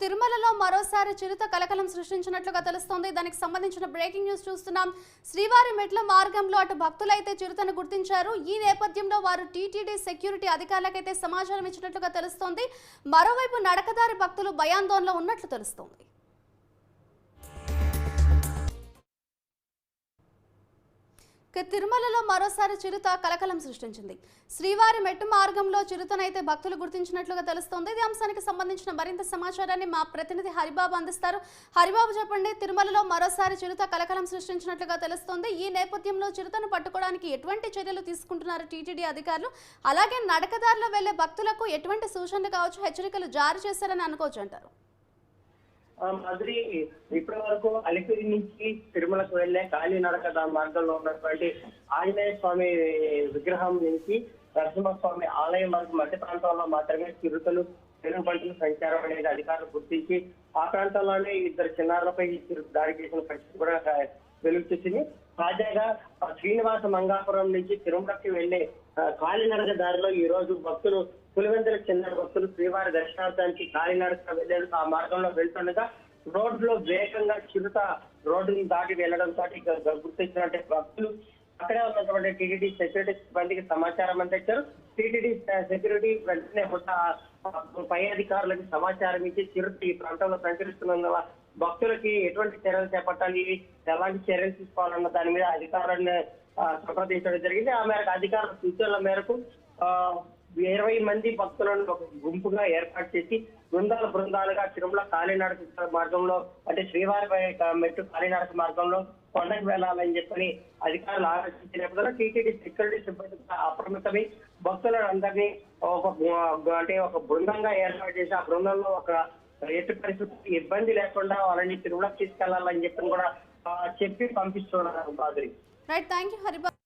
తిరుమలలో మరోసారి చిరుత కలకలం సృష్టించినట్లుగా తెలుస్తోంది. దానికి సంబంధించిన బ్రేకింగ్ న్యూస్ చూస్తున్నాం. శ్రీవారి మెట్ల మార్గంలో అటు భక్తులైతే చిరుతను గుర్తించారు. ఈ నేపథ్యంలో వారు టీటీడీ సెక్యూరిటీ అధికారులకైతే సమాచారం ఇచ్చినట్లుగా తెలుస్తోంది. మరోవైపు నడకదారి భక్తులు భయాందోళనలో ఉన్నట్లు తెలుస్తోంది. ఇక తిరుమలలో మరోసారి చిరుత కలకలం సృష్టించింది. శ్రీవారి మెట్టు మార్గంలో చిరుతనైతే భక్తులు గుర్తించినట్లుగా తెలుస్తోంది. ఇది అంశానికి సంబంధించిన మరింత సమాచారాన్ని మా ప్రతినిధి హరిబాబు అందిస్తారు. హరిబాబు చెప్పండి తిరుమలలో మరోసారి చిరుత కలకలం సృష్టించినట్లుగా తెలుస్తోంది. ఈ నేపథ్యంలో చిరుతను పట్టుకోవడానికి ఎటువంటి చర్యలు తీసుకుంటున్నారు టీటీడీ అధికారులు? అలాగే నడకదారిలో వెళ్ళే భక్తులకు ఎటువంటి సూచనలు కావచ్చు? హెచ్చరికలు జారీ చేశారని అనుకోవచ్చు అంటారు. మాదిరి ఇప్పటి వరకు అలిపిరి నుంచి తిరుమలకు వెళ్ళే కాలినడక మార్గంలో ఉన్నటువంటి ఆంజనేయ స్వామి విగ్రహం నుంచి నరసింహస్వామి ఆలయం వరకు మధ్య ప్రాంతంలో మాత్రమే చిరుతలు తెలుగు పంటలు సంచారం అనేది అధికారులు గుర్తించి ఆ ప్రాంతంలోనే ఇద్దరు చిన్నారులపై దాడి చేసిన పరిస్థితి కూడా ఆ, తాజాగా శ్రీనివాస మంగాపురం నుంచి తిరుమలకి వెళ్ళే కాలినడక దారిలో ఈ రోజు భక్తులు పులివెందులకు చెందిన భక్తులు శ్రీవారి దర్శనార్థానికి కాలినడక వెళ్ళేందుకు ఆ మార్గంలో వెళ్తుండగా రోడ్లో వేగంగా చిరుత రోడ్డుని దాటి వెళ్ళడంతో ఇక గుర్తించినట్టు భక్తులు అక్కడే ఉన్నటువంటి టీటీడీ సెక్యూరిటీ సిబ్బందికి సమాచారం అందించారు. టీటీడీ సెక్యూరిటీ వెంటనే పై అధికారులకు సమాచారం ఇచ్చి చిరుత ఈ ప్రాంతంలో సంచరిస్తున్నందున భక్తులకి ఎటువంటి చర్యలు చేపట్టాలి ఎలాంటి చర్యలు తీసుకోవాలన్న దాని మీద అధికారులను సంప్రదించడం జరిగింది. ఆ మేరకు అధికారుల సూచనల మేరకు ఇరవై మంది భక్తులను ఒక గుంపుగా ఏర్పాటు చేసి బృందాల బృందాలుగా తిరుమల కాలినడక మార్గంలో అంటే శ్రీవారి మెట్టు కాలినడక మార్గంలో కొండకు వెళ్ళాలని చెప్పని అధికారులు ఆలోచించినప్పుడు టీటీడీ సెక్యూరిటీ సిబ్బంది అప్రమత్తమై భక్తులను అందరినీ ఒక అంటే ఒక బృందంగా ఏర్పాటు చేసి ఆ బృందంలో ఒక ఎట్టి పరిస్థితి ఇబ్బంది లేకుండా వాళ్ళని తిరుమలకి తీసుకెళ్ళాలని చెప్పని కూడా చెప్పి పంపిస్తున్నారు మాదిరి రైట్ థ్యాంక్ యూ హరిబా